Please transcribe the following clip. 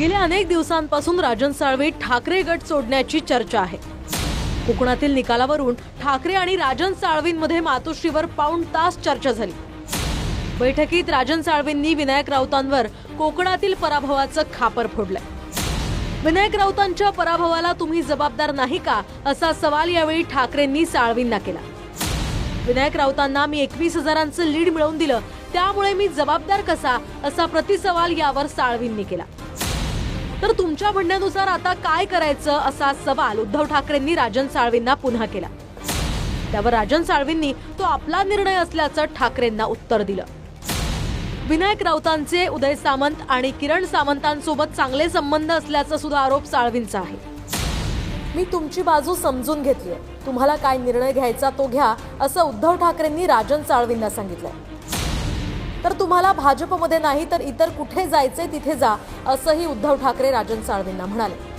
गेल्या अनेक दिवसांपासून राजन साळवे ठाकरे गट सोडण्याची चर्चा आहे. कोकणातील निकालावरून ठाकरे आणि राजन साळवींमध्ये मातोश्रीवर पाऊण तास चर्चा झाली. बैठकीत राजन साळवींनी विनायक राऊतांवर कोकणातील पराभवाचं खापर फोडलंय. विनायक राऊतांच्या पराभवाला तुम्ही जबाबदार नाही का? असा सवाल यावेळी ठाकरेंनी साळवींना केला. विनायक राऊतांना मी एकवीस हजारांचं लीड मिळवून दिलं त्यामुळे मी जबाबदार कसा? असा प्रतिसवाल यावर साळवींनी केला. तर तुमच्या म्हणण्यानुसार आता काय करायचं असा सवाल उद्धव ठाकरेंनी राजन साळवींना पुन्हा केला. त्यावर राजन साळवींनी तो आपला निर्णय असल्याचं ठाकरेंना उत्तर दिलं. विनायक राऊतांचे उदय सामंत आणि किरण सामंतांसोबत चांगले संबंध असल्याचा सुद्धा आरोप साळवींचा आहे. मी तुमची बाजू समजून घेतली तुम्हाला काय निर्णय घ्यायचा तो घ्या असं उद्धव ठाकरेंनी राजन साळवींना सांगितलं तर तुम्हाला भाजपमध्ये नाही तर इतर कुठे जायचे तिथे जा असंही उद्धव ठाकरे राजन साळवींना म्हणाले.